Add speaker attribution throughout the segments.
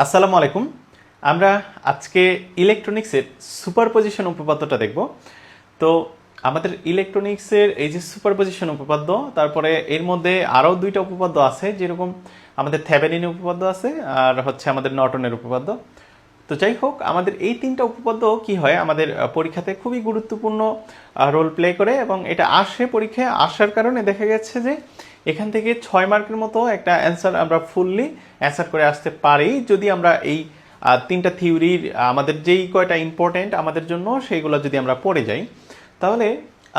Speaker 1: আসসালামু আলাইকুম। আমরা আজকে ইলেকট্রনিক্সের সুপারপজিশন উপপাদ্যটা দেখব। তো আমাদের ইলেকট্রনিক্সের এই যে সুপারপজিশন উপপাদ্য, তারপরে এর মধ্যে আরও দুইটা উপপাদ্য আছে, যেরকম আমাদের থ্যাবেলিন উপপাদ্য আছে আর হচ্ছে আমাদের নটনের উপপাদ্য। তো যাই হোক, আমাদের এই তিনটা উপপাদ্য কি হয়, আমাদের পরীক্ষাতে খুবই গুরুত্বপূর্ণ রোল প্লে করে এবং এটা আসে পরীক্ষায় আসার কারণে দেখা গেছে যে এখান থেকে ছয় মার্কের মতো একটা অ্যান্সার আমরা ফুললি অ্যান্সার করে আসতে পারি। যদি আমরা এই তিনটা থিওরির আমাদের যেই কয়টা ইম্পর্টেন্ট আমাদের জন্য সেইগুলো যদি আমরা পড়ে যাই, তাহলে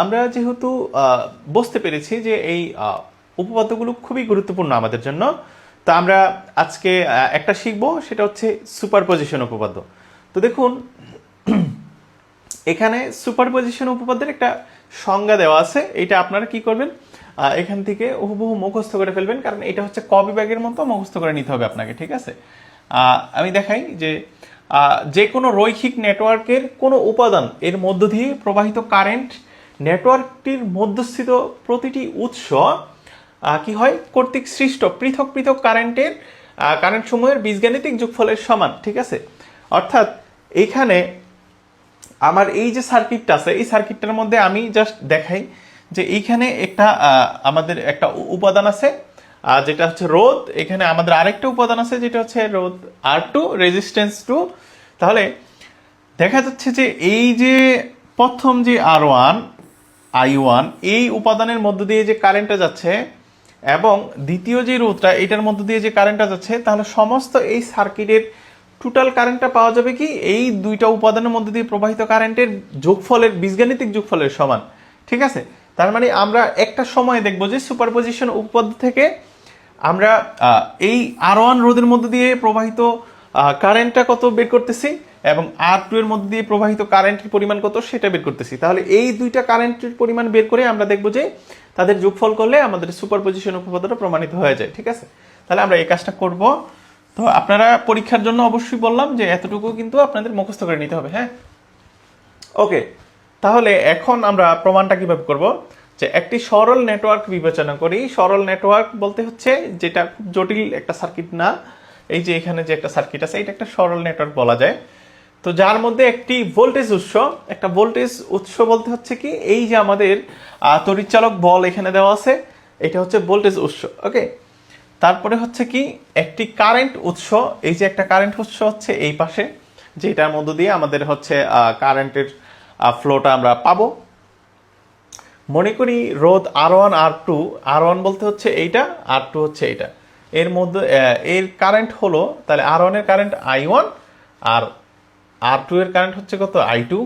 Speaker 1: আমরা যেহেতু বুঝতে পেরেছি যে এই উপপাদ্যগুলো খুবই গুরুত্বপূর্ণ আমাদের জন্য, তো আমরা আজকে একটা শিখব, সেটা হচ্ছে সুপারপজিশন উপপাদ্য। তো দেখুন, এখানে সুপারপজিশন উপপাদ্যের একটা সংজ্ঞা দেওয়া আছে, এটা আপনারা কি করবেন? এখান থেকে হুবহু মুখস্থ করে ফেলবেন, কারণ এটা হচ্ছে কপি ব্যাগের মতো মুখস্থ করে নিতে হবে আপনাকে, ঠিক আছে? আমি দেখাই যে যে কোনো রৈখিক নেটওয়ার্কের কোনো উপাদান এর মধ্য দিয়ে প্রবাহিত কারেন্ট নেটওয়ার্কটির মধ্যস্থিত প্রতিটি উৎস কি হয়? কর্তৃক সৃষ্ট পৃথক পৃথক কারেন্টের কারেন্ট সমূহের বীজগাণিতিক যোগফলের সমান, ঠিক আছে? অর্থাৎ এইখানে আমার এই যে সার্কিটটা আছে, এই সার্কিটটার মধ্যে আমি জাস্ট দেখাই যে এইখানে একটা আমাদের একটা উপাদান আছে আর যেটা হচ্ছে রোদ এখানে আমাদের আরেকটা উপাদান আছে, যেটা হচ্ছে রোদ আর টু রেজিস্ট্যান্স টু তাহলে দেখা যাচ্ছে যে এই যে প্রথম যে আর ওয়ান আই ওয়ান এই উপাদানের মধ্য দিয়ে যে কারেন্টটা যাচ্ছে এবং দ্বিতীয় যে রোধটা, এটার মধ্য দিয়ে যে কারেন্টটা যাচ্ছে, তাহলে সমস্ত এই সার্কিটের টোটাল কারেন্টটা পাওয়া যাবে কি? এই দুইটা উপাদানের মধ্যে দিয়ে প্রবাহিত কারেন্টের যোগফলের, বীজগাণিতিক যোগফলের সমান। ঠিক আছে? তার মানে আমরা একটা সময় দেখব যে সুপারপজিশন উপপাদ্য থেকে আমরা এই আর ওয়ান রোধের মধ্যে দিয়ে প্রবাহিত কারেন্টটা কত বের করতেছি এবং আর টু এর মধ্যে দিয়ে প্রবাহিত কারেন্টের পরিমাণ কত সেটা বের করতেছি। তাহলে এই দুইটা কারেন্টের পরিমাণ বের করে আমরা দেখব যে তাদের যোগফল করলে আমাদের সুপারপজিশন উপপাদ্যটা প্রমাণিত হয়ে যায়, ঠিক আছে? তাহলে আমরা এই কাজটা করব। তো আপনারা পরীক্ষার জন্য অবশ্যই বললাম যে এতটুকু কিন্তু আপনাদের মুখস্থ করে নিতে হবে হ্যাঁ? ওকে তাহলে এখন আমরা প্রমাণটা কীভাবে করব? যে একটি সরল নেটওয়ার্ক বিবেচনা করি। সরল নেটওয়ার্ক বলতে হচ্ছে যেটা খুব জটিল একটা সার্কিট না। এই যে এখানে যে একটা সার্কিট আছে এটা একটা সরল নেটওয়ার্ক বলা যায়। তো যার মধ্যে একটি ভোল্টেজ উৎস একটা ভোল্টেজ উৎস বলতে হচ্ছে কি এই যে আমাদের আহ, তড়িৎচালক বল এখানে দেওয়া আছে এটা হচ্ছে ভোল্টেজ উৎস ওকে? তারপরে হচ্ছে কি একটি কারেন্ট উৎস এই যে একটা কারেন্ট উৎস হচ্ছে এই পাশে যেটার মধ্য দিয়ে আমাদের হচ্ছে কারেন্টের ফ্লোটা আমরা পাবো। মনে করি রোধ R one R two R one বলতে হচ্ছে এইটা আর টু হচ্ছে এইটা। এর মধ্যে এর কারেন্ট হলো, তাহলে আর ওয়ানের কারেন্ট আই ওয়ান আর আর টু এর কারেন্ট হচ্ছে কত? আই টু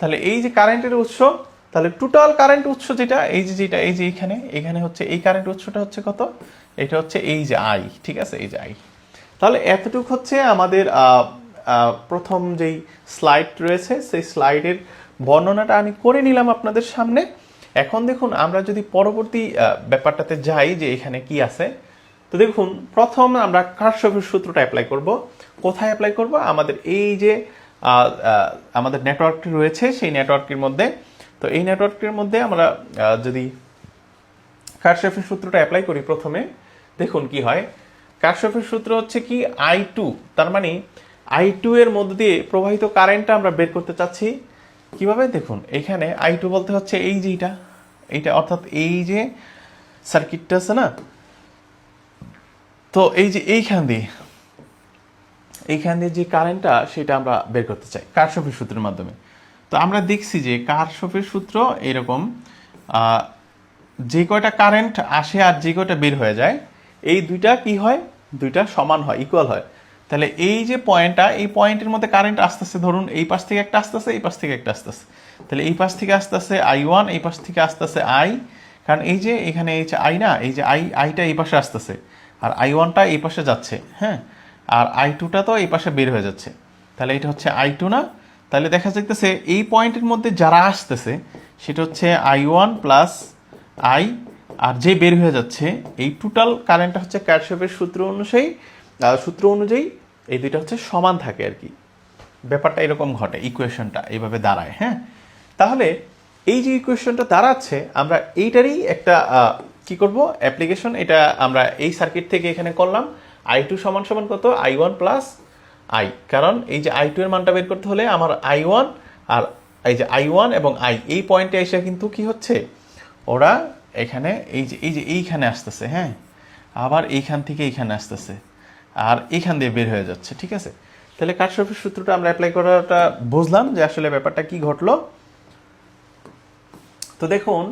Speaker 1: তাহলে এই যে কারেন্টের উৎস, তাহলে টোটাল কারেন্ট উৎস যেটা, এই যে যেটা, এই যে এখানে এখানে হচ্ছে এই কারেন্ট উৎসটা হচ্ছে কত? এটা হচ্ছে এই যে আই ঠিক আছে? এই যে আই তাহলে এতটুকু হচ্ছে আমাদের প্রথম যেই স্লাইড রয়েছে, সেই স্লাইডের বর্ণনাটা আমি করে নিলাম আপনাদের সামনে। এখন দেখুন, আমরা যদি পরবর্তী ব্যাপারটাতে যাই যে এখানে কি আছে, তো দেখুন, প্রথম আমরা কারশফের সূত্রটা অ্যাপ্লাই করব। কোথায় অ্যাপ্লাই করব? আমাদের এই যে আমাদের নেটওয়ার্কটি রয়েছে, সেই নেটওয়ার্কের মধ্যে। তো এই নেটওয়ার্কের মধ্যে আমরা যদি কারশফের সূত্রটা অ্যাপ্লাই করি প্রথমে, দেখুন কি হয়। কারশফের সূত্র হচ্ছে কি আই টু তার মানে আই টু এর মধ্য দিয়ে প্রবাহিত কারেন্টটা আমরা বের করতে চাচ্ছি। কীভাবে? দেখুন, এখানে আই টু বলতে হচ্ছে এই যে এইটা এইটা অর্থাৎ এই যে সার্কিটটা আছে না? তো এই যে এইখান দিয়ে এইখান দিয়ে যে কারেন্টটা সেটা আমরা বের করতে চাই, কারশফের সূত্রের মাধ্যমে। তো আমরা দেখছি যে কারশফের সূত্র এরকম যে কয়টা কারেন্ট আসে আর যে কয়টা বের হয়ে যায়, এই দুইটা কি হয়? দুইটা সমান হয় ইকুয়াল হয়। তাহলে এই যে পয়েন্টটা, এই পয়েন্টের মধ্যে কারেন্ট আসতেছে, ধরুন এই পাশ থেকে একটা আসতেছে, এই পাশ থেকে একটা আসতেছে। তাহলে এই পাশ থেকে আসতেছে আই ওয়ান এই পাশ থেকে আসতেছে আই কারণ এই যে এখানে এই যে আই না, এই যে আই আইটা এই পাশে আসতেছে, আর আই ওয়ানটা এই পাশে যাচ্ছে হ্যাঁ? আর আই টুটা তো এই পাশে বের হয়ে যাচ্ছে। তাহলে এটা হচ্ছে আই টু না? তাহলে দেখা যাইতেছে এই পয়েন্টের মধ্যে যারা আসতেছে, সেটা হচ্ছে আই ওয়ান প্লাস আই আর যে বের হয়ে যাচ্ছে, এই টোটাল কারেন্টটা হচ্ছে ক্যারশেপের সূত্র অনুযায়ী সূত্র অনুযায়ী এই দুইটা হচ্ছে সমান থাকে আর কি। ব্যাপারটা এরকম ঘটে ইকুয়েশনটা এইভাবে দাঁড়ায় হ্যাঁ? তাহলে এই যে ইকুয়েশনটা দাঁড়াচ্ছে, আমরা এইটারই একটা কি করব? অ্যাপ্লিকেশন এটা আমরা এই সার্কিট থেকে এখানে করলাম। আই টু সমান সমান কত? আই ওয়ান প্লাস আই কারণ এই যে আই টু এর মানটা বের করতে হলে আমার আই ওয়ান আর এই যে আই ওয়ান এবং আই এই পয়েন্টে এসে কিন্তু কি হচ্ছে? ওরা এখানে, এই যে এই যে এইখানে আসতেছে হ্যাঁ? আবার এইখান থেকে এইখানে আসতেছে। আর এখান দিয়ে বের হয়ে যাচ্ছে, ঠিক আছে? তাহলে কাটশফের সূত্রটা আমরা অ্যাপ্লাই করাটা বুঝলাম যে আসলে ব্যাপারটা কি ঘটলো। তো দেখুন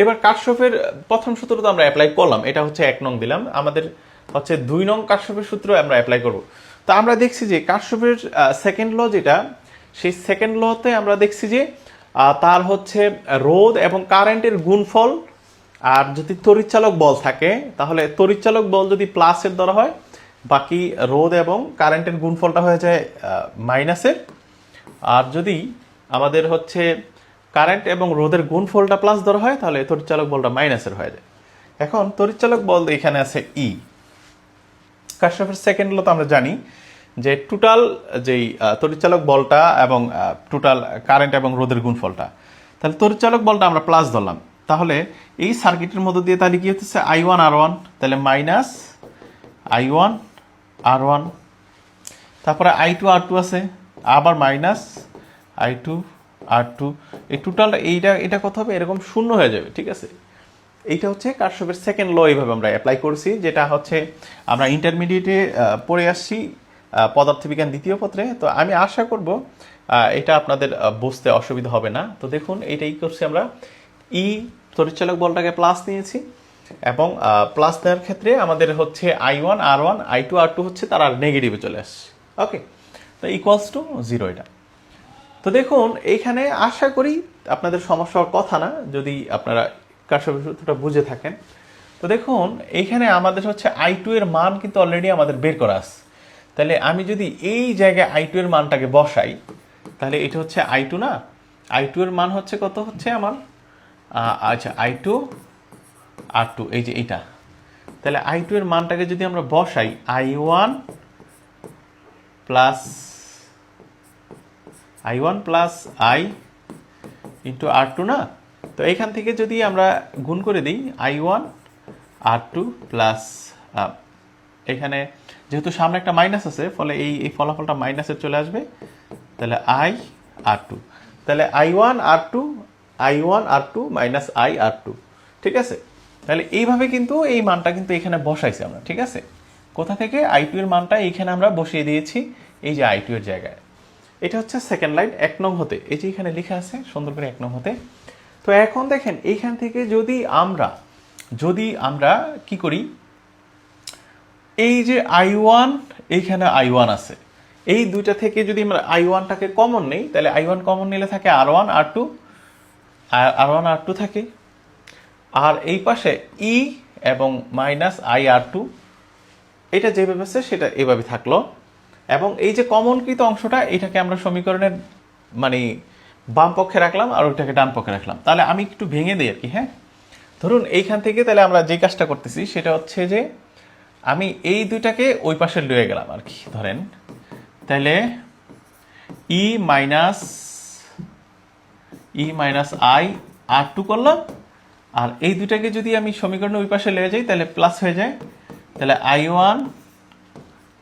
Speaker 1: এবার কাটশফের প্রথম সূত্র তো আমরা অ্যাপ্লাই করলাম, এটা হচ্ছে এক নং দিলাম। আমাদের হচ্ছে দুই নং কাটশফের সূত্র আমরা অ্যাপ্লাই করব। তো আমরা দেখছি যে কাটশফের সেকেন্ড ল যেটা, সেই সেকেন্ড লতে আমরা দেখছি যে তার হচ্ছে রোদ এবং কারেন্টের গুণফল আর যদি তড়িৎচালক বল থাকে তাহলে তড়িৎচালক বল যদি প্লাসের ধরা হয় বাকি রোধ এবং কারেন্টের গুণফলটা হয়ে যায় মাইনাসের আর যদি আমাদের হচ্ছে কারেন্ট এবং রোধের গুণফলটা প্লাস ধরা হয় তাহলে তড়িৎচালক বলটা মাইনাসের হয়ে যায়। এখন তড়িৎচালক বল এখানে আছে ই কার্শফের সেকেন্ড ল তো আমরা জানি যে টোটাল যেই আহ, তড়িৎচালক বলটা এবং টোটাল কারেন্ট এবং রোদের গুণফলটা। তাহলে তড়িৎচালক বলটা আমরা প্লাস ধরলাম। তাহলে এই সার্কিটের মধ্যে দিয়ে তাহলে কি হচ্ছে? আই ওয়ান আর ওয়ান তাহলে minus I one R one তারপরে আই টু আর টু আছে, আবার minus I two R two এই টোটালটা এইটা, এটা কত হবে? এরকম শূন্য হয়ে যাবে, ঠিক আছে? এইটা হচ্ছে কারশপের সেকেন্ড ল এইভাবে আমরা অ্যাপ্লাই করছি, যেটা হচ্ছে আমরা ইন্টারমিডিয়েটে পড়ে আসছি পদার্থবিজ্ঞান দ্বিতীয় পত্রে। তো আমি আশা করব এটা আপনাদের বুঝতে অসুবিধা হবে না। তো দেখুন, এটাই করছি আমরা। ই তরিচালক বলটাকে প্লাস নিয়েছি, এবং প্লাস নেওয়ার ক্ষেত্রে আমাদের হচ্ছে I one R one I two R two হচ্ছে তারা নেগেটিভে চলে আসছে। ওকে তো ইকুয়ালস টু জিরো এটা। তো দেখুন এইখানে আশা করি আপনাদের সমস্যা হওয়ার কথা না, যদি আপনারা সূত্রটা বুঝে থাকেন। তো দেখুন এইখানে আমাদের হচ্ছে আই টু এর মান কিন্তু অলরেডি আমাদের বের করা আছে। তাহলে আমি যদি এই জায়গায় আই টু এর মানটাকে বসাই, তাহলে এটা হচ্ছে আই টু না? আই টু এর মান হচ্ছে কত হচ্ছে আমার? আচ্ছা আই টু আর টু এই যে এইটা। তাহলে আই টু এর মানটাকে যদি আমরা বসাই I one plus I one plus I into R two না? তো এখান থেকে যদি আমরা গুণ করে দিই I one R two plus এখানে যেহেতু সামনে একটা মাইনাস আছে, ফলে এই এই ফলাফলটা মাইনাসে চলে আসবে। তাহলে আই আর টু তাহলে I one R two I one, R two minus I, R two. ঠিক আছে? তাহলে এইভাবে কিন্তু এই মানটা কিন্তু এখানে বসাইছি আমরা, ঠিক আছে? কোথা থেকে? আই টু এর মানটা এইখানে আমরা বসিয়ে দিয়েছি, এই যে আই টু এর জায়গায়। এটা হচ্ছে সেকেন্ড লাইন এক নং হতে। এই যে এখানে লেখা আছে, সুন্দর করে এক নং হতে। তো এখন দেখেন, এইখান থেকে যদি আমরা যদি আমরা কি করি? এই যে আই ওয়ান, এইখানে আই ওয়ান আছে। এই দুইটা থেকে যদি আমরা আই ওয়ানটাকে কমন নেই, তাহলে আই ওয়ান কমন নিলে থাকে R one, R two. R one R two থাকে। আর এই পাশে ই এবং মাইনাস আই আর টু এটা যেভাবে আছে সেটা এভাবে থাকল। এবং এই যে কমনকৃত অংশটা, এটাকে আমরা সমীকরণের মানে বাম পক্ষে রাখলাম আর ওইটাকে ডান পক্ষে রাখলাম। তাহলে আমি একটু ভেঙে দিই আর কি হ্যাঁ? ধরুন এইখান থেকে তাহলে আমরা যে কাজটা করতেছি সেটা হচ্ছে যে আমি এই দুইটাকে ওই পাশে লয়ে গেলাম আর কি, ধরেন। তাহলে E minus E minus I R two করলাম। আর এই দুটাকে যদি আমি সমীকরণের ওই পাশে লেগে যাই, তাহলে প্লাস হয়ে যায়। তাহলে I one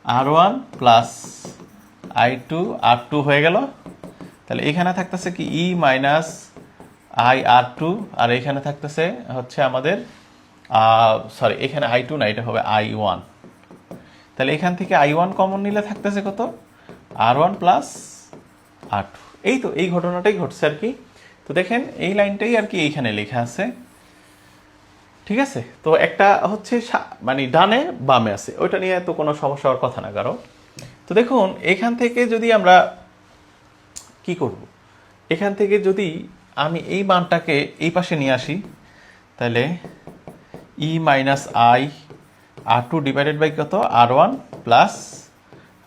Speaker 1: R one plus I two R two হয়ে গেল। তাহলে এখানে থাকতেছে কি? E minus I R two আর এখানে থাকতেছে হচ্ছে আমাদের সরি এখানে আই টু না, এটা হবে আই ওয়ান তাহলে এখান থেকে আই ওয়ান কমন নিলে থাকতেছে কত? R one plus R two এই তো, এই ঘটনাটাই ঘটছে আর কি। তো দেখেন, এই লাইনটাই আর কি এইখানে লেখা আছে। ঠিক আছে? তো একটা হচ্ছে মানে ডানে বামে আছে। ওইটা নিয়ে তো কোনো সমস্যা হওয়ার কথা না কারও। তো দেখুন, এখান থেকে যদি আমরা কি করব? এখান থেকে যদি আমি এই মানটাকে এই পাশে নিয়ে আসি, তাহলে E minus I R two divided by কত? R one plus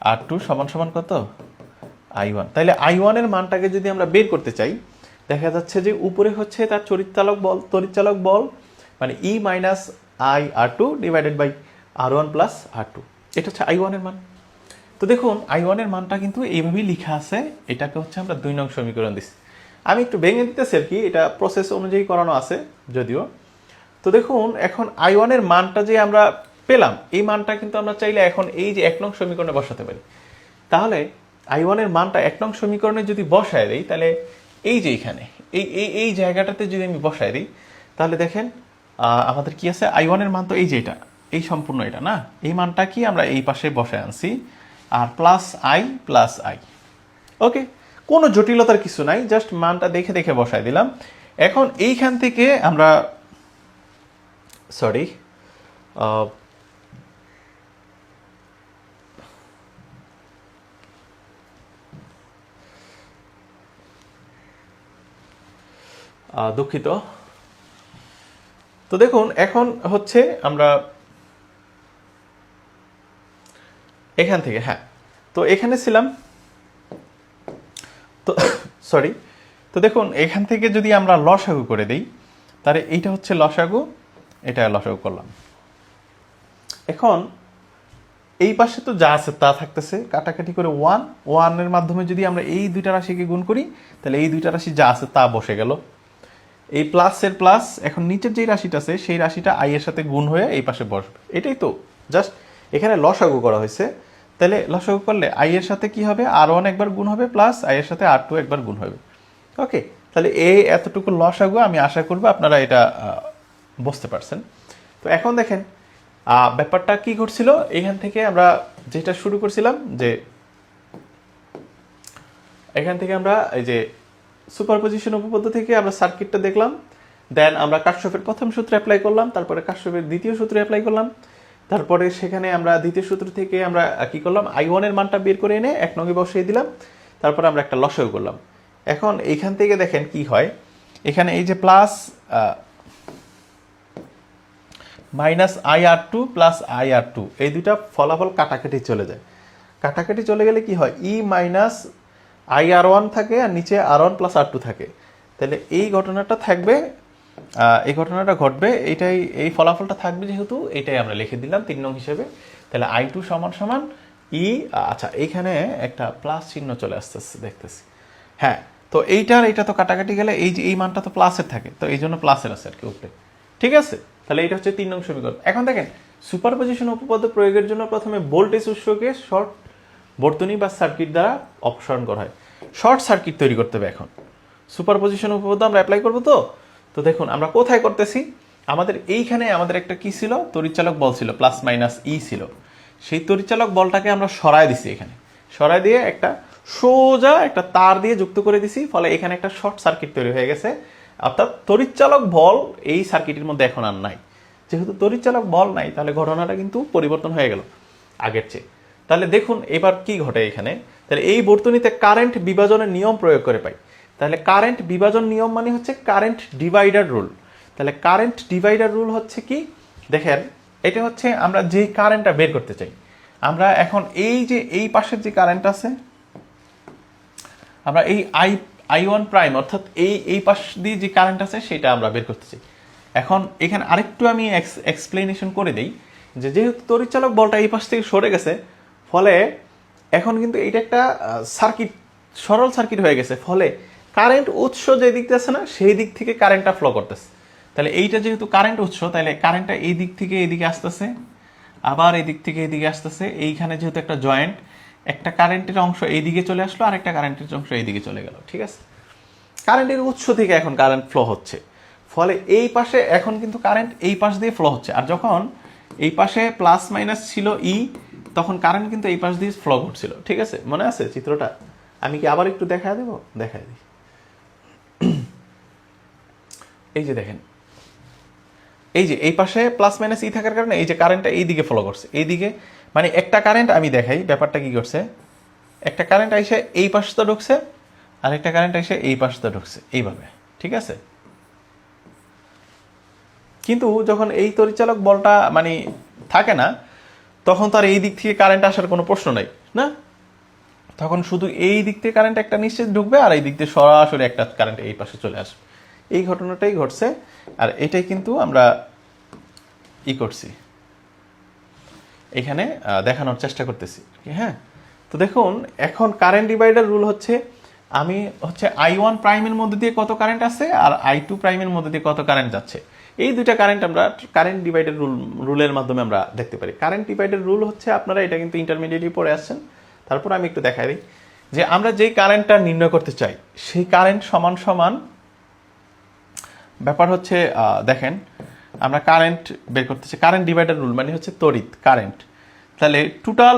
Speaker 1: R two সমান সমান কত? আই ওয়ান তাহলে আই ওয়ানের মানটাকে যদি আমরা বের করতে চাই দেখা যাচ্ছে যে উপরে হচ্ছে তার চরিত্রালক বল তরিচালক বল মানে E minus I R two divided by R one plus R two এটা হচ্ছে আই ওয়ানের মান। তো দেখুন আই ওয়ানের মানটা কিন্তু এইভাবেই লেখা আছে। এটাকে হচ্ছে আমরা দুই নং সমীকরণ দিচ্ছি আমি একটু ভেঙে দিতেছি আর কি, এটা প্রসেস অনুযায়ী করানো আছে যদিও। তো দেখুন, এখন আই ওয়ানের মানটা যে আমরা পেলাম, এই মানটা কিন্তু আমরা চাইলে এখন এই যে এক নং সমীকরণে বসাতে পারি। তাহলে আই ওয়ানের মানটা এক নং সমীকরণে যদি বসায় দিই, তাহলে এই যে এখানে, এই এই এই জায়গাটাতে যদি আমি বসায় দিই, তাহলে দেখেন আমাদের কি আছে? আই ওয়ানের মান তো এই যে এটা, এই সম্পূর্ণ এটা না? এই মানটা কি আমরা এই পাশে বসায় আনছি, R plus I plus I okay, কোনো জটিলতার কিছু নাই জাস্ট মানটা দেখে দেখে বসায় দিলাম। এখন এইখান থেকে আমরা সরি দুঃখিত। তো দেখুন, এখন হচ্ছে আমরা এখান থেকে হ্যাঁ তো এখানে ছিলাম। তো সরি তো দেখুন, এখান থেকে যদি আমরা লসাগু করে দিই, তাহলে এইটা হচ্ছে লসাগু, এটা লসাগু করলাম। এখন এই পাশে তো যা আছে তা থাকতেছে, কাটাকাটি করে ওয়ান ওয়ানের মাধ্যমে যদি আমরা এই দুইটা রাশিকে গুণ করি, তাহলে এই দুইটা রাশি যা আছে তা বসে গেল। এই প্লাসের প্লাস এখন নিচের যে রাশিটা আছে, সেই রাশিটা আই এর সাথে গুণ হয়ে এই পাশে বসবে। এটাই তো। জাস্ট এখানে লসাগু করা হয়েছে। তাহলে লসাগু করলে আই এর সাথে কি হবে? আর ওয়ান একবার গুণ হবে প্লাস আই এর সাথে আর টু একবার গুণ হবে। ওকে তাহলে এই এতটুকু লসাগু আমি আশা করব আপনারা এটা বুঝতে পারছেন। তো এখন দেখেন ব্যাপারটা কি ঘটছিল? এখান থেকে আমরা যেটা শুরু করছিলাম যে, এখান থেকে আমরা এই যে সুপারপজিশন উপপাদ্য থেকে আমরা সার্কিটটা দেখলাম। দেন আমরা কাশ্যপের প্রথম সূত্র অ্যাপ্লাই করলাম, তারপরে কাশ্যপের দ্বিতীয় সূত্র অ্যাপ্লাই করলাম। তারপরে সেখানে আমরা দ্বিতীয় সূত্র থেকে আমরা কি করলাম? আই ওয়ানের মানটা বের করে এনে এক নঙ্গে বসিয়ে দিলাম। তারপরে আমরা একটা লসাগু করলাম। এখন এইখান থেকে দেখেন কি হয়। এখানে এই যে plus minus I R two plus I R two এই দুইটা ফলাফল কাটাকাটি চলে যায়। কাটাকাটি চলে গেলে কি হয়? E minus I R one থাকে আর নিচে R one plus R two থাকে। তাহলে এই ঘটনাটা থাকবে এই ঘটনাটা ঘটবে, এইটাই, এই ফলাফলটা থাকবে যেহেতু এটাই আমরা লিখে দিলাম তিন নং হিসেবে। তাহলে আই টু সমান সমান ই আচ্ছা এইখানে একটা প্লাস চিহ্ন চলে আসতেছে, দেখতেছি। হ্যাঁ তো এইটার এটা তো কাটাকাটি গেলে এই যে, এই মানটা তো প্লাসের থাকে, তো এই জন্য প্লাসের আছে আর কি উপরে। ঠিক আছে? তাহলে এটা হচ্ছে তিন নং সমীকরণ। এখন দেখেন সুপারপজিশন উপপাদ্য প্রয়োগের জন্য প্রথমে ভোল্টেজ উৎসকে শর্ট বর্তনী বা সার্কিট দ্বারা অপসারণ করা হয়। শর্ট সার্কিট তৈরি করতে হবে এখন। সুপারপজিশন উপপাদ্য আমরা অ্যাপ্লাই করব তো? তো দেখুন, আমরা কোথায় করতেছি? আমাদের এইখানে আমাদের একটা কি ছিল? তড়িৎচালক বল ছিল প্লাস মাইনাস ই ছিল। সেই তড়িৎচালক বলটাকে আমরা সরায় দিছি এখানে। সরায় দিয়ে একটা সোজা একটা তার দিয়ে যুক্ত করে দিছি, ফলে এখানে একটা শর্ট সার্কিট তৈরি হয়ে গেছে। অর্থাৎ তড়িৎচালক বল এই সার্কিটের মধ্যে এখন আর নাই। যেহেতু তড়িৎচালক বল নাই, তাহলে ঘটনাটা কিন্তু পরিবর্তন হয়ে গেল আগের চেয়ে। তাহলে দেখুন, এবার কি ঘটে এখানে? তাহলে এই বর্তনীতে কারেন্ট বিভাজনের নিয়ম প্রয়োগ করে পাই। তাহলে কারেন্ট বিভাজন নিয়ম মানে হচ্ছে কারেন্ট ডিভাইডার রুল তাহলে কারেন্ট ডিভাইডার রুল হচ্ছে কি? দেখেন, এটা হচ্ছে আমরা যেই কারেন্টটা বের করতে চাই। আমরা এখন এই যে, এই পাশের যে কারেন্ট আছে, আমরা এই আই আই ওয়ান প্রাইম অর্থাৎ এই এই পাশ দিয়ে যে কারেন্ট আছে, সেটা আমরা বের করতে চাই। এখন এখানে আরেকটু আমি এক্সপ্লেনেশন করে দেই যে যেহেতু তড়িৎচালক বলটা এই পাশ থেকে সরে গেছে ফলে এখন কিন্তু এটা একটা সার্কিট সরল সার্কিট হয়ে গেছে। ফলে কারেন্ট উৎস যে দিক আছে না, সেই দিক থেকে কারেন্টটা ফ্লো করতেছে। তাহলে এইটা যেহেতু কারেন্ট উৎস, তাহলে কারেন্টটা এই দিক থেকে এদিকে আসতেছে, আবার এই দিক থেকে এদিকে আসতেছে। এইখানে যেহেতু একটা জয়েন্ট একটা কারেন্টের অংশ এইদিকে চলে আসলো আর একটা কারেন্টের অংশ এইদিকে চলে গেল, ঠিক আছে? কারেন্টের উৎস থেকে এখন কারেন্ট ফ্লো হচ্ছে। ফলে এই পাশে এখন কিন্তু কারেন্ট এই পাশ দিয়ে ফ্লো হচ্ছে। আর যখন এই পাশে প্লাস মাইনাস ছিল ই তখন কারেন্ট কিন্তু এই পাশ দিয়ে ফ্লো করছিল। ঠিক আছে? মনে আছে চিত্রটা? আমি কি আবার একটু দেখা দেবো? দেখাই দিই। এই যে দেখেন। এই যে এই পাশে প্লাস মাইনাস ই থাকার কারণে এই যে কারেন্টটা এই দিকে ফলো করছে। এই দিকে মানে একটা কারেন্ট আমি দেখাই, ব্যাপারটা কি করছে? একটা কারেন্ট এসে এই পাশটা ঢুকছে, আর একটা কারেন্ট এসে এই পাশটা ঢুকছে, এইভাবে। ঠিক আছে? কিন্তু যখন এই তরিচালক বলটা মানে থাকে না তখন তো আর এই দিক থেকে কারেন্ট আসার কোনো প্রশ্ন নাই, না? তখন শুধু এই দিক থেকে কারেন্ট একটা নিশ্চিত ঢুকবে আর এই দিক দিয়ে সরাসরি একটা কারেন্ট এই পাশে চলে আসবে। এই ঘটনাটাই ঘটছে আর এটাই কিন্তু আমরা ই করছি। এখানে দেখানোর চেষ্টা করতেছি হ্যাঁ? তো দেখুন, এখন কারেন্ট ডিভাইডার রুল হচ্ছে, আমি হচ্ছে আই ওয়ান প্রাইমের মধ্যে দিয়ে কত কারেন্ট আছে আর আই টু প্রাইমের মধ্যে দিয়ে কত কারেন্ট যাচ্ছে। এই দুইটা কারেন্ট আমরা কারেন্ট ডিভাইডের রুল রুলের মাধ্যমে আমরা দেখতে পারি। কারেন্ট ডিভাইডের রুল হচ্ছে আপনারা এটা কিন্তু ইন্টারমিডিয়েটই পড়ে আসছেন। তারপর আমি একটু দেখাই দিই যে আমরা যেই কারেন্টটা নির্ণয় করতে চাই, সেই কারেন্ট সমান সমান ব্যাপার হচ্ছে দেখেন, আমরা কারেন্ট বের করতে চাই। কারেন্ট ডিভাইডার রুল মানে হচ্ছে তড়িৎ কারেন্ট তাহলে টোটাল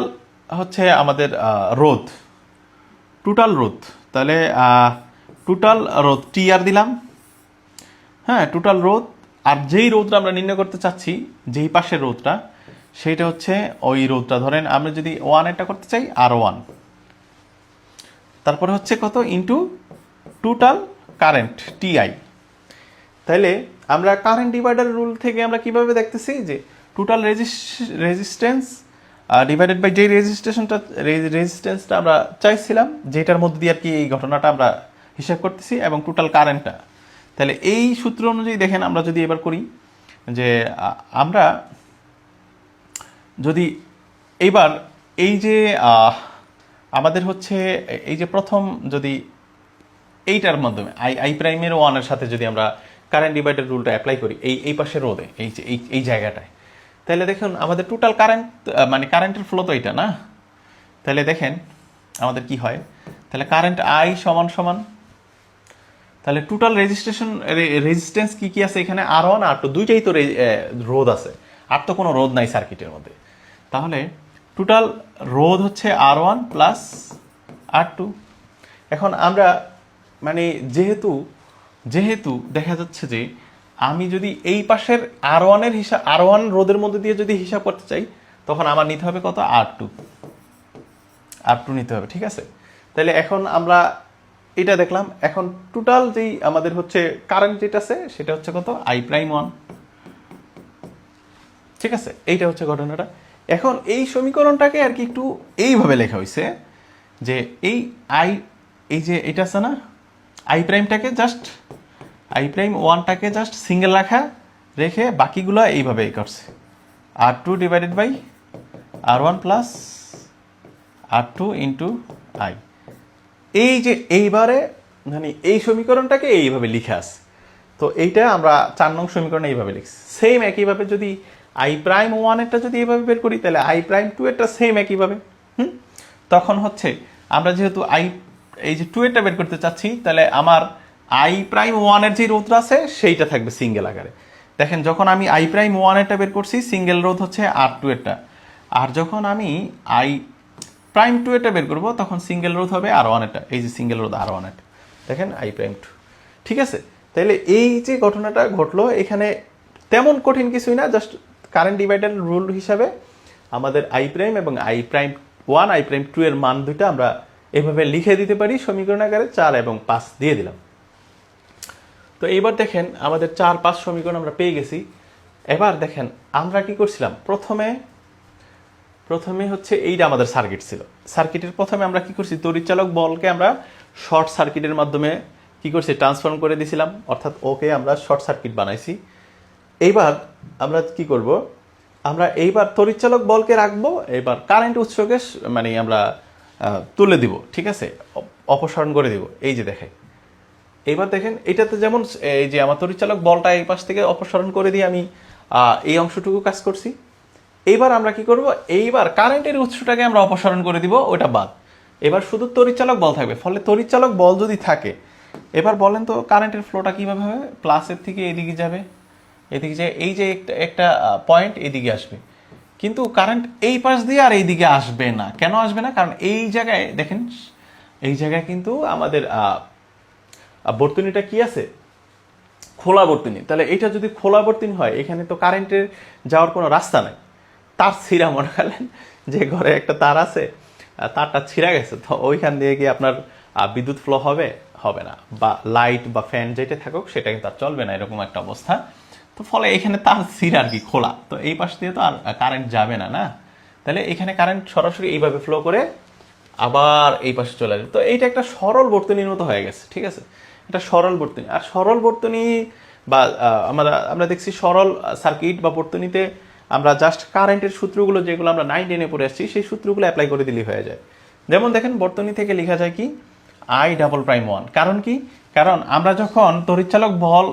Speaker 1: হচ্ছে আমাদের রোধ। টোটাল রোধ। তাহলে টোটাল রোধ টি আর দিলাম। হ্যাঁ টোটাল রোধ আর যেই রোদটা আমরা নির্ণয় করতে চাচ্ছি, যেই পাশের রোদটা সেইটা হচ্ছে ওই রোদটা। ধরেন আমরা যদি ওয়ান এটা করতে চাই আর ওয়ান তারপরে হচ্ছে কত? ইন্টু টোটাল কারেন্ট টিআই তাইলে আমরা কারেন্ট ডিভাইডার রুল থেকে আমরা কীভাবে দেখতেছি যে টোটাল রেজিস্ট্যান্স ডিভাইডেড বাই যে রেজিস্ট্রেশনটা রেজিস্ট্যান্সটা আমরা চাইছিলাম, যেটার মধ্যে দিয়ে আর কি এই ঘটনাটা আমরা হিসাব করতেছি এবং টোটাল কারেন্টটা তাহলে এই সূত্র অনুযায়ী দেখেন আমরা যদি এবার করি যে আমরা যদি এইবার এই যে আমাদের হচ্ছে এই যে প্রথম যদি এইটার মাধ্যমে আই আই প্রাইমের ওয়ানের সাথে যদি আমরা কারেন্ট ডিভাইডার রুলটা অ্যাপ্লাই করি, এই এই পাশে রোদে এই যে, এই এই জায়গাটায়, তাহলে দেখুন আমাদের টোটাল কারেন্ট মানে কারেন্টের ফ্লো তো এটা না? তাহলে দেখেন আমাদের কি হয়? তাহলে কারেন্ট আই সমান সমান তাহলে টোটাল রেজিস্ট্রেশন রেজিস্ট্যান্স কি কি আছে এখানে? আর ওয়ান আর টু দুইটাই তো রোধ আছে। আর তো কোনো রোধ নাই সার্কিটের মধ্যে। তাহলে টোটাল রোধ হচ্ছে R one plus R two এখন আমরা মানে যেহেতু যেহেতু দেখা যাচ্ছে যে আমি যদি এই পাশের আর ওয়ানের হিসাব আর ওয়ান রোধের মধ্যে দিয়ে যদি হিসাব করতে চাই, তখন আমার নিতে হবে কত? আর টু আর টু নিতে হবে, ঠিক আছে? তাহলে এখন আমরা এটা দেখলাম। এখন টোটাল যেই আমাদের হচ্ছে কারেন্ট যেটা আছে, সেটা হচ্ছে কত? আই প্রাইম ওয়ান ঠিক আছে? এইটা হচ্ছে ঘটনাটা। এখন এই সমীকরণটাকে আর কি একটু এইভাবে লেখা হয়েছে যে এই আই এই যে এটা আছে না? আই প্রাইমটাকে জাস্ট আই প্রাইম ওয়ানটাকে জাস্ট সিঙ্গেল রাখা, রেখে বাকিগুলো এইভাবে এই করছে। R two divided by R one plus R two into I এই যে এইবারে মানে এই সমীকরণটাকে এইভাবে লিখে আছে তো এইটা আমরা চার নং সমীকরণে এইভাবে লিখছি। সেম একইভাবে যদি আই প্রাইম ওয়ানেরটা যদি এইভাবে বের করি, তাহলে আই প্রাইম টু এরটা সেম একইভাবে। হুম? তখন হচ্ছে আমরা যেহেতু আই এই যে টু এরটা বের করতে চাচ্ছি, তাহলে আমার আই প্রাইম ওয়ানের যে রোধটা আছে, সেইটা থাকবে সিঙ্গেল আকারে। দেখেন, যখন আমি আই প্রাইম ওয়ানেরটা বের করছি সিঙ্গেল রোধ হচ্ছে আর টু এরটা আর যখন আমি আই প্রাইম টু এটা বের করব, তখন সিঙ্গেল রোধ হবে আর ওয়ান এটা। এই যে সিঙ্গেল রোধ আর ওয়ান এটা। দেখেন আই প্রাইম টু ঠিক আছে? তাহলে এই যে ঘটনাটা ঘটলো, এখানে তেমন কঠিন কিছুই না জাস্ট কারেন্ট ডিভাইডার রুল হিসাবে আমাদের আই প্রাইম এবং I prime one I prime two এর মান দুইটা আমরা এভাবে লিখে দিতে পারি সমীকরণ আকারে চার এবং পাঁচ দিয়ে দিলাম। তো এইবার দেখেন, আমাদের চার, পাঁচ সমীকরণ আমরা পেয়ে গেছি। এবার দেখেন, আমরা কি করছিলাম? প্রথমে প্রথমে হচ্ছে এইটা আমাদের সার্কিট ছিল। সার্কিটের প্রথমে আমরা কি করছি? তড়িৎচালক বলকে আমরা শর্ট সার্কিটের মাধ্যমে কি করছি? ট্রান্সফর্ম করে দিয়েছিলাম অর্থাৎ ওকে আমরা শর্ট সার্কিট বানাইছি। এইবার আমরা কি করব? আমরা এইবার তড়িৎচালক বলকে রাখব। এবার কারেন্ট উৎসকে মানে আমরা তুলে দিব। ঠিক আছে? অপসারণ করে দিব। এই যে দেখে এইবার দেখেন, এটাতে যেমন এই যে আমার তড়িৎচালক বলটা এই পাশ থেকে অপসারণ করে দিয়ে আমি এই অংশটুকু কাজ করছি। এইবার আমরা কি করব? এইবার কারেন্টের উৎসটাকে আমরা অপসারণ করে দিব, ওটা বাদ। এবার শুধু তরিচালক বল থাকবে, ফলে তরিচালক বল যদি থাকে, এবার বলেন তো কারেন্টের ফ্লোটা কীভাবে হবে? প্লাসের থেকে এদিকে যাবে, এদিকে যে, এই যে একটা একটা পয়েন্ট এদিকে আসবে। কিন্তু কারেন্ট এই পাশ দিয়ে আর এইদিকে আসবে না। কেন আসবে না? কারণ এই জায়গায়, দেখেন, এই জায়গায় কিন্তু আমাদের বর্তনীটা কি আছে? খোলা বর্তনী। তাহলে এটা যদি খোলা বর্তনী হয়, এখানে তো কারেন্টের যাওয়ার কোনো রাস্তা নাই। তার ছিঁড়া মনে করেন, যে ঘরে একটা তার আছে তারটা ছিঁড়া গেছে, তো ওইখান দিয়ে কি আপনার বিদ্যুৎ ফ্লো হবে? হবে না। বা লাইট বা ফ্যান যেটা থাকুক, সেটা কিন্তু আর চলবে না, এরকম একটা অবস্থা। তো ফলে এখানে তার ছিঁড়া আর কি খোলা। তো এই পাশ দিয়ে তো আর কারেন্ট যাবে না না? তাহলে এখানে কারেন্ট সরাসরি এইভাবে ফ্লো করে আবার এই পাশে চলে আসবে। তো এইটা একটা সরল বর্তনীর মতো হয়ে গেছে, ঠিক আছে? এটা সরল বর্তনী। আর সরল বর্তনী বা আমরা আমরা দেখছি সরল সার্কিট বা বর্তনীতে আমরা জাস্ট কারেন্টের সূত্রগুলো যেগুলো আমরা নাইন টেনে পড়ে আসছি, সেই সূত্রগুলো অ্যাপ্লাই করে দিলেই হয়ে যায়। যেমন দেখেন, বর্তনী থেকে লেখা যায় কি? আই ডাবল প্রাইম ওয়ান কারণ কি? কারণ আমরা যখন তড়িৎচালক বল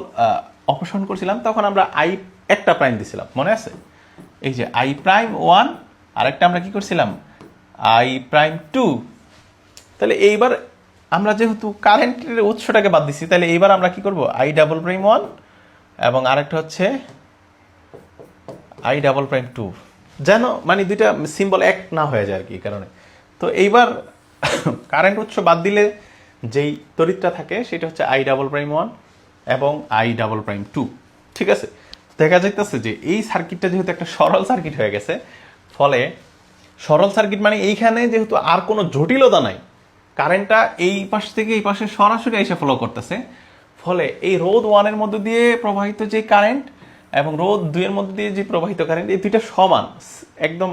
Speaker 1: অপসারণ করছিলাম, তখন আমরা আই একটা প্রাইম দিছিলাম। মনে আছে? এই যে আই প্রাইম ওয়ান আরেকটা আমরা কি করছিলাম? আই প্রাইম টু তাহলে এইবার আমরা যেহেতু কারেন্টের উৎসটাকে বাদ দিছি, তাহলে এইবার আমরা কি করব? আই ডাবল প্রাইম ওয়ান এবং আরেকটা হচ্ছে আই ডাবল প্রাইম টু। যেন মানে দুইটা সিম্বল এক না হয়ে যায় আর কি কারণে। তো এইবার কারেন্ট উৎস বাদ দিলে যেই তড়িৎটা থাকে সেটা হচ্ছে আই ডাবল প্রাইম ওয়ান এবং আই ডাবল প্রাইম টু। ঠিক আছে? দেখা যাইতেছে যে এই সার্কিটটা যেহেতু একটা সরল সার্কিট হয়ে গেছে, ফলে সরল সার্কিট মানে এইখানে যেহেতু আর কোনো জটিলতা নাই কারেন্টটা এই পাশ থেকে এই পাশে সরাসরি এসে ফলো করতেছে, ফলে এই রোদ ওয়ানের মধ্যে দিয়ে প্রবাহিত যে কারেন্ট এবং রোদ দুইয়ের মধ্যে দিয়ে যে প্রবাহিত কারেন্ট এই দুইটা সমান, একদম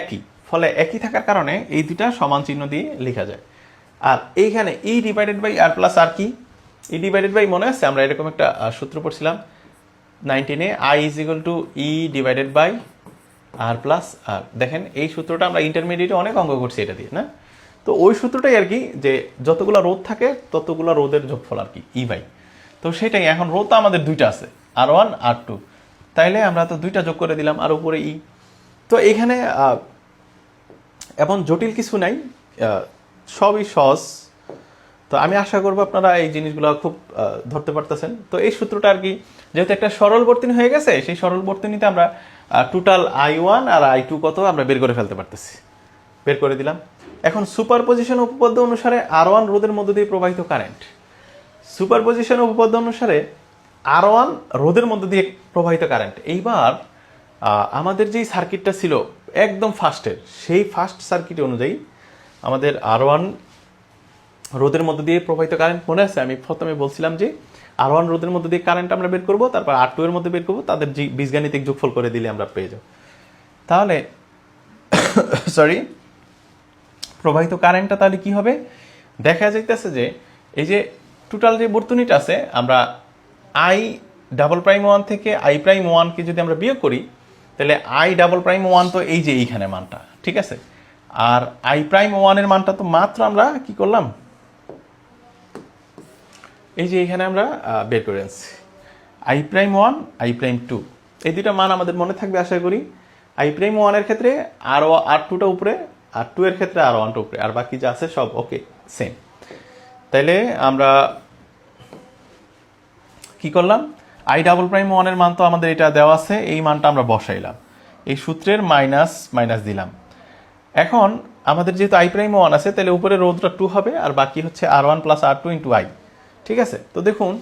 Speaker 1: একই। ফলে একই থাকার কারণে এই দুইটা সমান চিহ্ন দিয়ে লেখা যায়। আর এইখানে E divided by R plus R কি? ই ডিভাইডেড বাই মনে আছে? আমরা এরকম একটা সূত্র পড়ছিলাম নাইনটিনে I is equal to E divided by R plus R দেখেন, এই সূত্রটা আমরা ইন্টারমিডিয়েটে অনেক অঙ্ক করছি এটা দিয়ে, না? তো ওই সূত্রটাই আর কি, যে যতগুলো রোদ থাকে, ততগুলো রোদের যোগফল আর কি ই বাই তো সেটাই, এখন রোদ তো আমাদের দুইটা আছে। R one, R two. তাইলে আমরা তো দুইটা যোগ করে দিলাম, আর উপরে ই। তো এখানে এমন জটিল কিছু নাই সবই সহজ। তো আমি আশা করব আপনারা এই জিনিসগুলো খুব ধরতে পারতেছেন। তো এই সূত্রটা আর কি, যেহেতু একটা সরল বর্তনী হয়ে গেছে, সেই সরল বর্তনীতে আমরা টোটাল আই ওয়ান আর আই টু কত আমরা বের করে ফেলতে পারতেছি। বের করে দিলাম। এখন সুপার পজিশন উপপাদ্য অনুসারে আর ওয়ান রোদের মধ্য দিয়ে প্রবাহিত কারেন্ট সুপার পজিশন উপপাদ্য অনুসারে আর ওয়ান রোদের মধ্যে দিয়ে প্রবাহিত কারেন্ট। এইবার আমাদের যেই সার্কিটটা ছিল একদম ফার্স্টের সেই ফার্স্ট সার্কিট অনুযায়ী আমাদের আর ওয়ান রোদের মধ্য দিয়ে প্রবাহিত কারেন্ট মনে আছে? আমি প্রথমে বলছিলাম যে আর ওয়ান রোদের মধ্যে দিয়ে কারেন্ট আমরা বের করব, তারপর আর টু এর মধ্যে বের করব, তাদের যে বীজগাণিতিক যোগফল করে দিলে আমরা পেয়ে যাব। তাহলে সরি প্রবাহিত কারেন্টটা তাহলে কি হবে? দেখা যাইতেছে যে এই যে টোটাল যে বর্তনীটা আছে, আমরা আই ডাবল প্রাইম ওয়ান থেকে আই প্রাইম ওয়ানকে যদি আমরা বিয়োগ করি, তাহলে আই ডাবল প্রাইম ওয়ান তো এই যে এইখানে মানটা, ঠিক আছে? আর আই প্রাইম ওয়ানের মানটা তো মাত্র আমরা কি করলাম? এই যে এখানে আমরা বের করে আনছি। I prime one I prime two এই দুইটা মান আমাদের মনে থাকবে, আশা করি। আই প্রাইম ওয়ানের ক্ষেত্রে আর আর টুটা উপরে, আর টু এর ক্ষেত্রে আর ওয়ানটা উপরে। আর বাকি যা আছে সব ওকে সেম তাইলে আমরা কি করলাম? আই ডাবল প্রাইম ওয়ানের মান তো আমাদের এটা দেওয়া আছে, এই মানটা আমরা বসাইলাম। এই সূত্রের মাইনাস মাইনাস দিলাম। এখন আমাদের যেহেতু আই প্রাইম ওয়ান আছে, তাহলে উপরে রোদটা টু হবে, আর বাকি হচ্ছে R one plus R two into I ঠিক আছে? তো দেখুন,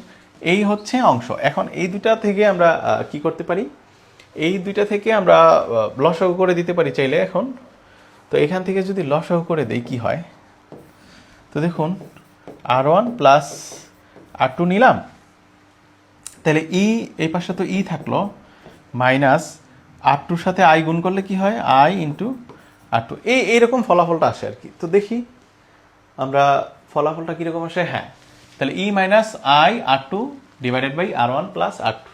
Speaker 1: এই হচ্ছে অংশ। এখন এই দুটা থেকে আমরা কি করতে পারি? এই দুইটা থেকে আমরা লসাগু করে দিতে পারি চাইলে এখন। তো এখান থেকে যদি লসাগু করে দেই, কি হয়? তো দেখুন R one plus R two নিলাম। তাহলে ই এই পাশে তো ই থাকল মাইনাস আর টুর সাথে আই গুণ করলে কি হয়? আই ইন্টু আর টু এই, এইরকম ফলাফলটা আসে আর কি। তো দেখি আমরা ফলাফলটা কীরকম আসে? হ্যাঁ। তাহলে E minus I R two divided by R one plus R two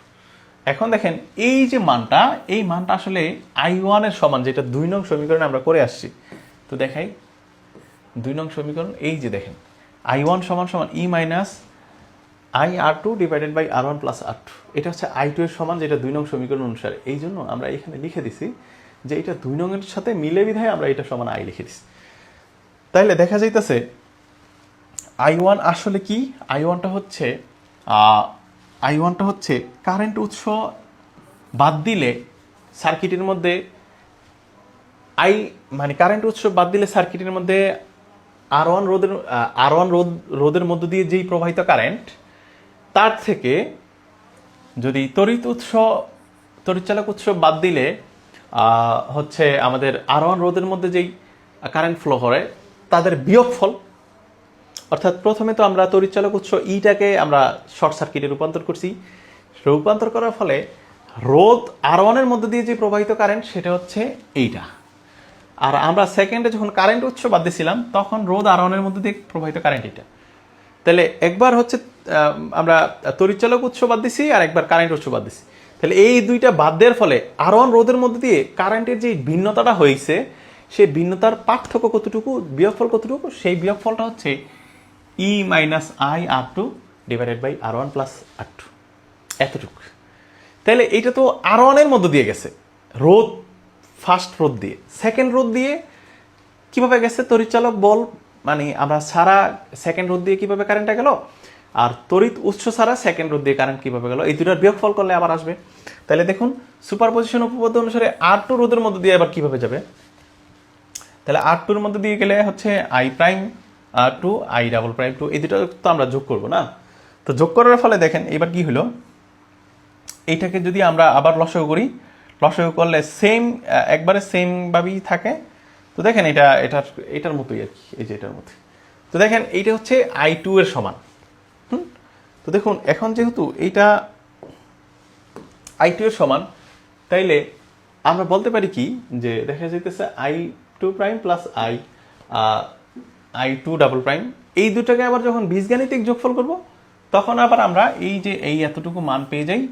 Speaker 1: এখন দেখেন, এই যে মানটা, এই মানটা আসলে আই ওয়ানের সমান, যেটা দুই নং সমীকরণে আমরা করে আসছি। তো দেখাই, দুই নং সমীকরণ, এই যে দেখেন আই ওয়ান সমান সমান E minus I R two divided by R one plus R two এটা হচ্ছে আই টু এর সমান, যেটা দুই নং সমীকরণ অনুসারে। এই জন্য আমরা এখানে লিখে দিছি যে এটা দুই নংয়ের সাথে মিলে বিধায় আমরা এটা সমান আই লিখে দিছি। তাইলে দেখা যাইতেছে আই ওয়ান আসলে কি? আই ওয়ানটা হচ্ছে আই ওয়ানটা হচ্ছে কারেন্ট উৎস বাদ দিলে সার্কিটের মধ্যে আই মানে কারেন্ট উৎস বাদ দিলে সার্কিটের মধ্যে আর ওয়ান রোদের আর ওয়ান রোদ রোদের মধ্য দিয়ে যেই প্রবাহিত কারেন্ট তার থেকে যদি তড়িৎ উৎস, তড়িৎচালক উৎস বাদ দিলে হচ্ছে আমাদের আর ওয়ান রোদের মধ্যে যেই কারেন্ট ফ্লো করে তাদের বিয়োগফল। অর্থাৎ প্রথমে তো আমরা তড়িৎচালক উৎস ইটাকে আমরা শর্ট সার্কিটে রূপান্তর করছি। রূপান্তর করার ফলে রোদ আর ওয়ানের মধ্যে দিয়ে যে প্রবাহিত কারেন্ট সেটা হচ্ছে এইটা। আর আমরা সেকেন্ডে যখন কারেন্ট উৎস বাদ দিয়েছিলাম তখন রোদ আর ওয়ানের মধ্যে দিয়ে প্রবাহিত কারেন্ট এটা তাহলে একবার হচ্ছে আমরা তড়িৎচালক উৎস বাদ দিছি আর একবার কারেন্ট উৎস বাদ দিছি। তাহলে এই দুইটা বাদ দেওয়ার ফলে আর ওয়ান রোদের মধ্যে দিয়ে কারেন্টের যে ভিন্নতাটা হয়েছে সেই ভিন্নতার পার্থক্য কতটুকু, বিয়োগফল কতটুকু, সেই বিয়োগফলটা হচ্ছে E minus I R two divided by R one plus R two এতটুকু। তাহলে এইটা তো আর অনের মধ্য দিয়ে গেছে। রোদ ফার্স্ট রোদ দিয়ে। সেকেন্ড রোদ দিয়ে কীভাবে গেছে? তড়িৎচালক বল মানে আমরা সারা সেকেন্ড রোদ দিয়ে কীভাবে কারেন্টটা গেল? আর তড়িৎ উৎস ছাড়া সেকেন্ড রোদ দিয়ে কারেন্ট কীভাবে গেল? এই দুটার বিয়োগফল করলে আবার আসবে। তাহলে দেখুন সুপার সুপারপজিশন উপপাদ্য অনুসারে আর টু রোদের মধ্যে দিয়ে আবার কীভাবে যাবে? তাহলে আর টুর মধ্যে দিয়ে গেলে হচ্ছে I prime R two I double prime two এই দুটো তো আমরা যোগ করব না? তো যোগ করার ফলে দেখেন এবার কি হলো? এইটাকে যদি আমরা আবার লসগু করি, লসগু করলে সেম একবারে সেমভাবেই থাকে। তো দেখেন এটা, এটার এটার মতোই আর কি, এই যে এটার মতো তো দেখেন, এইটা হচ্ছে আই টু এর সমান। হুম? তো দেখুন, এখন যেহেতু এইটা আই টু এর সমান, তাইলে আমরা বলতে পারি কি, যে দেখা যাইতেছে I two prime plus I I two double prime এই দুটাকে আবার যখন বীজগাণিতিক যোগফল করব, তখন আবার আমরা এই যে এই এতটুকু মান পেয়ে যাই,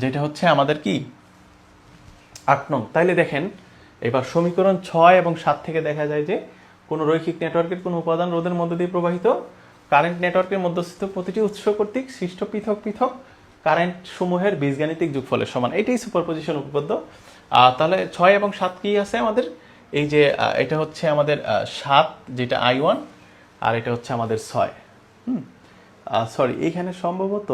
Speaker 1: যেটা হচ্ছে আমাদের কি? আট নং। তাইলে দেখেন এবার সমীকরণ ছয় এবং সাত থেকে দেখা যায় যে কোনো রৈখিক নেটওয়ার্কের কোনো উপাদান রোধের মধ্য দিয়ে প্রবাহিত। কারেন্ট নেটওয়ার্কের মধ্যস্থিত প্রতিটি উৎস কর্তৃক সৃষ্ট পৃথক পৃথক কারেন্ট সমূহের বীজগাণিতিক যোগফলের সমান। এটাই সুপারপজিশন উপপাদ্য। তাহলে ছয় এবং সাত কি আছে আমাদের? এই যে এটা হচ্ছে আমাদের সাত, যেটা আই ওয়ান, আর এটা হচ্ছে আমাদের ছয়। হুম? সরি এইখানে সম্ভবত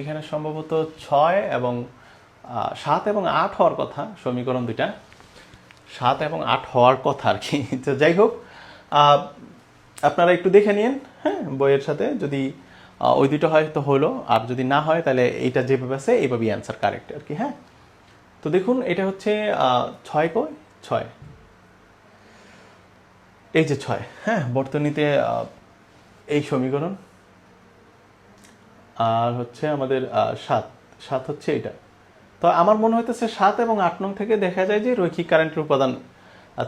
Speaker 1: এখানে সম্ভবত ছয় এবং সাত এবং আট হওয়ার কথা, সমীকরণ দুইটা। সাত এবং আট হওয়ার কথা আর কি। তো যাই হোক আপনারা একটু দেখে নিন হ্যাঁ বইয়ের সাথে। যদি ওই দুটো হয় তো হলো, আর যদি না হয়, তাহলে এইটা যেভাবে আছে, এইভাবেই অ্যান্সার কারেক্ট আর কি হ্যাঁ। তো দেখুন, এটা হচ্ছে ছয় কয় ছয়। এই যে ছয় হ্যাঁ বর্তনীতে এই সমীকরণ। আর হচ্ছে আমাদের সাত। সাত হচ্ছে এটা তো আমার মনে হইতেছে সাত এবং আট নং থেকে দেখা যায় যে রৈখিক কারেন্টের উপাদান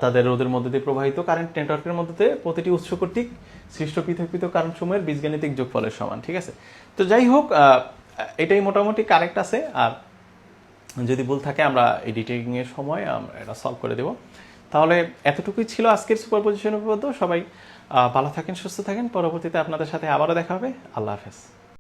Speaker 1: তাদের রোদের মধ্যে দিয়ে প্রবাহিত কারেন্ট নেটওয়ার্কের মধ্যে দিয়ে প্রতিটি উৎস কর্তৃক সৃষ্ট পৃথক পৃথক কারণ সময়ের বীজগাণিতিক যোগফলের সমান, ঠিক আছে? তো যাই হোক এটাই মোটামুটি কারেক্ট আছে। আর যদি ভুল থাকে, আমরা এডিটিং এর সময়, আমরা এটা সলভ করে দেব। তাহলে এতটুকুই ছিল আজকের সুপারপজিশন উপপাদ্য। সবাই ভালো থাকেন, সুস্থ থাকেন। পরবর্তীতে আপনাদের সাথে আবারও দেখা হবে। আল্লাহ হাফেজ।